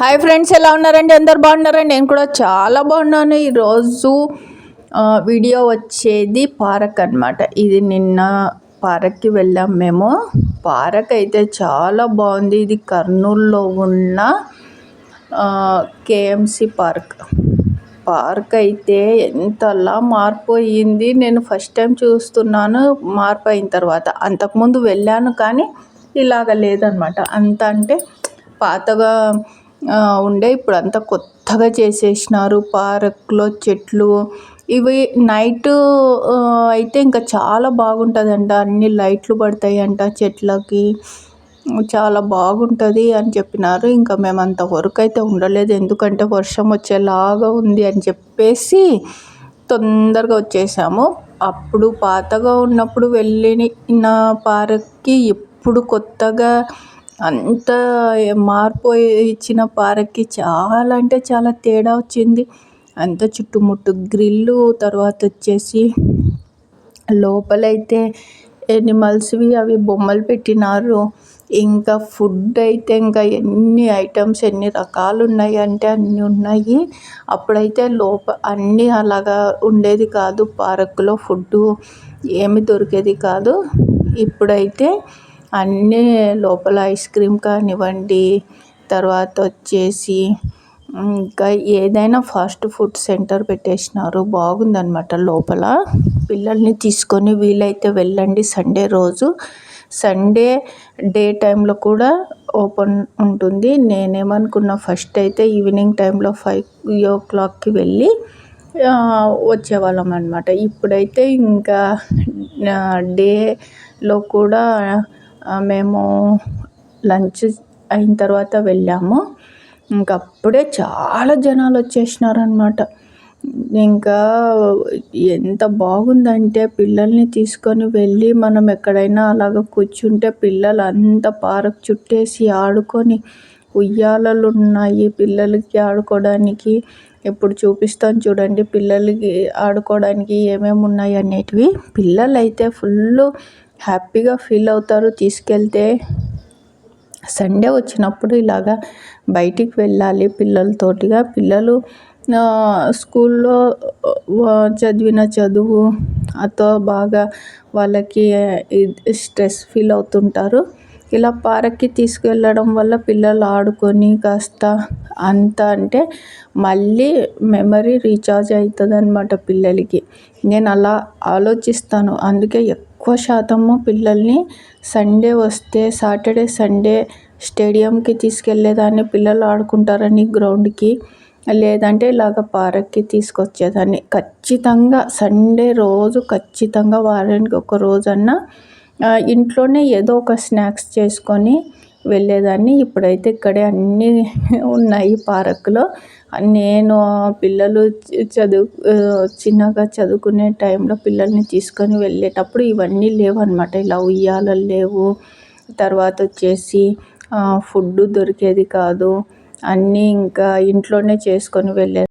Hi friends ఎలా ఉన్నారండి? అందరు బాగున్నారండి? నేను కూడా చాలా బాగున్నాను. ఈరోజు వీడియో వచ్చేది పార్క్ అనమాట ఇది నిన్న పార్క్కి వెళ్ళాం మేము. పార్క్ అయితే చాలా బాగుంది. ఇది కర్నూలులో ఉన్న కేఎంసి పార్క్. పార్క్ అయితే ఎంతలా మార్పు అయ్యింది. నేను ఫస్ట్ టైం చూస్తున్నాను. మార్పు అయిన తర్వాత. అంతకుముందు వెళ్ళాను కానీ ఇలాగ లేదనమాట అంత అంటే పాతగా ఉండే. ఇప్పుడు అంతా కొత్తగా చేసేసినారు. పార్క్లో చెట్లు. ఇవి నైట్ అయితే ఇంకా చాలా బాగుంటుందంట. అన్ని లైట్లు పడతాయి అంట చెట్లకి. చాలా బాగుంటుంది అని చెప్పినారు. ఇంకా మేము అంత వరకు అయితే ఉండలేదు. ఎందుకంటే వర్షం వచ్చేలాగా ఉంది అని చెప్పేసి తొందరగా వచ్చేసాము. అప్పుడు పాతగా ఉన్నప్పుడు వెళ్ళిన పార్క్కి ఇప్పుడు కొత్తగా అంత మార్పు ఇచ్చిన పార్క్కి చాలా అంటే చాలా తేడా వచ్చింది. అంత చుట్టుముట్టు గ్రిల్లు తర్వాత వచ్చేసి లోపలైతే ఎనిమల్స్వి అవి బొమ్మలు పెట్టినారు. ఇంకా ఫుడ్ అయితే ఇంకా ఎన్ని ఐటమ్స్ ఎన్ని రకాలు ఉన్నాయి అంటే అన్నీ ఉన్నాయి. అప్పుడైతే లోప అన్నీ అలాగా ఉండేది కాదు. పార్కులో ఫుడ్డు ఏమి దొరికేది కాదు. ఇప్పుడైతే అన్నీ లోపల ఐస్ క్రీమ్ కానివ్వండి తర్వాత వచ్చేసి ఇంకా ఏదైనా ఫాస్ట్ ఫుడ్ సెంటర్ పెట్టేసినారు. బాగుందనమాట లోపల. పిల్లల్ని తీసుకొని వీలైతే వెళ్ళండి సండే రోజు. సండే డే టైంలో కూడా ఓపెన్ ఉంటుంది. నేనేమనుకున్నా ఫస్ట్ అయితే ఈవినింగ్ టైంలో ఫైవ్ ఓ క్లాక్కి వెళ్ళి వచ్చేవాళ్ళం అనమాట ఇప్పుడైతే ఇంకా డేలో కూడా మేము లంచ్ అయిన తర్వాత వెళ్ళాము. ఇంక అప్పుడే చాలా జనాలు వచ్చేసినారనమాట ఇంకా ఎంత బాగుందంటే పిల్లల్ని తీసుకొని వెళ్ళి మనం ఎక్కడైనా అలాగ కూర్చుంటే పిల్లలు అంత పార్క్ చుట్టేసి ఆడుకొని ఉయ్యాలలు ఉన్నాయి పిల్లలకి ఆడుకోవడానికి. ఇప్పుడు చూపిస్తాను చూడండి పిల్లలకి ఆడుకోవడానికి ఏమేమి ఉన్నాయి అనేటివి. పిల్లలైతే ఫుల్ హ్యాపీగా ఫీల్ అవుతారు తీసుకెళ్తే. సండే వచ్చినప్పుడు ఇలాగా బయటికి వెళ్ళాలి పిల్లలతోటిగా. పిల్లలు స్కూల్లో చదివిన చదువు అతో బాగా వాళ్ళకి స్ట్రెస్ ఫీల్ అవుతుంటారు. ఇలా పార్క్కి తీసుకెళ్ళడం వల్ల పిల్లలు ఆడుకొని కాస్త అంత అంటే మళ్ళీ మెమరీ రీఛార్జ్ అవుతుంది అనమాట పిల్లలకి. నేను అలా ఆలోచిస్తాను. అందుకే ఎక్కువ శాతము పిల్లల్ని సండే వస్తే సాటర్డే సండే స్టేడియంకి తీసుకెళ్ళేదాన్ని పిల్లలు ఆడుకుంటారని గ్రౌండ్కి లేదంటే ఇలాగ పార్క్కి తీసుకొచ్చేదాన్ని. ఖచ్చితంగా సండే రోజు ఖచ్చితంగా వారానికి ఒక రోజన్నా ఇంట్లోనే ఏదో ఒక స్నాక్స్ చేసుకొని వెళ్ళేదాన్ని. ఇప్పుడైతే ఇక్కడే అన్నీ ఉన్నాయి పార్కులో. నేను పిల్లలు చదువు చిన్నగా చదువుకునే టైంలో పిల్లల్ని తీసుకొని వెళ్ళేటప్పుడు ఇవన్నీ లేవు అనమాట ఇలా ఉయ్యాలలు లేవు. తర్వాత వచ్చేసి ఫుడ్ దొరికేది కాదు. అన్నీ ఇంకా ఇంట్లోనే చేసుకొని వెళ్ళే